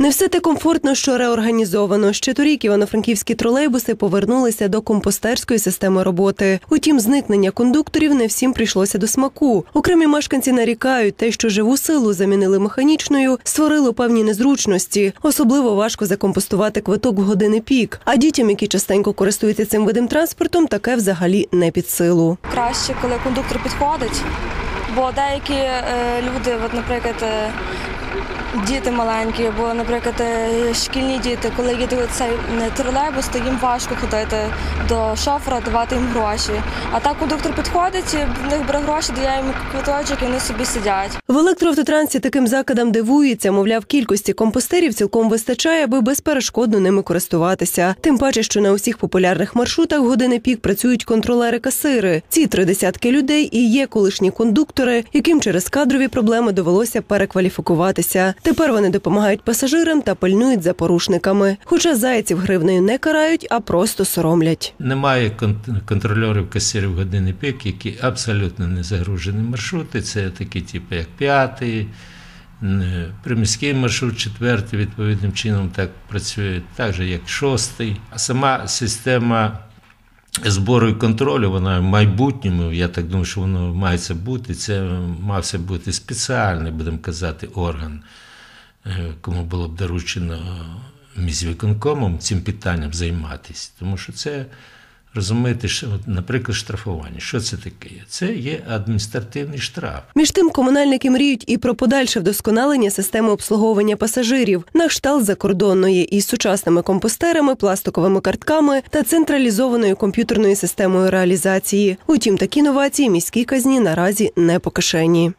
Не все те комфортно, що реорганізовано. Ще торік івано-франківські тролейбуси повернулися до компостерської системи роботи. Утім, зникнення кондукторів не всім прийшлося до смаку. Окремі мешканці нарікають, те, що живу силу замінили механічною, створило певні незручності. Особливо важко закомпостувати квиток в години пік. А дітям, які частенько користуються цим видом транспортом, таке взагалі не під силу. краще, коли кондуктор підходить. Бо деякі е, люди, от, наприклад, е, діти маленькі, або, наприклад, е, шкільні діти, коли їде цей тролейбус, то їм важко ходити до шофера, давати їм гроші. А так кондуктор підходить, в них бере гроші, дає їм квиточок і вони собі сидять. В електроавтотрансі таким закладам дивується, мовляв, кількості компостерів цілком вистачає, аби безперешкодно ними користуватися. Тим паче, що на усіх популярних маршрутах години пік працюють контролери-касири. Ці три десятки людей і є колишні кондуктори, яким через кадрові проблеми довелося перекваліфікуватися. Тепер вони допомагають пасажирам та пильнують за порушниками. Хоча зайців гривнею не карають, а просто соромлять. Немає кон- контрольорів касирів години пік, які абсолютно не загружені маршрути. Це такі, типу, як п'ятий, приміський маршрут, четвертий, відповідним чином так працює, так же як шостий. А сама система збору і контролю, вона в майбутньому, я так думаю, що воно мається бути. Це мався бути спеціальний, будемо казати, орган, е, кому було б доручено міськвиконкомом цим питанням займатися. Тому що це, розумієте, що, наприклад, штрафування. Що це таке? Це є адміністративний штраф. Між тим, комунальники мріють і про подальше вдосконалення системи обслуговування пасажирів на кшталт закордонної із сучасними компостерами, пластиковими картками та централізованою комп'ютерною системою реалізації. Утім, такі новації міській казні наразі не по кишені.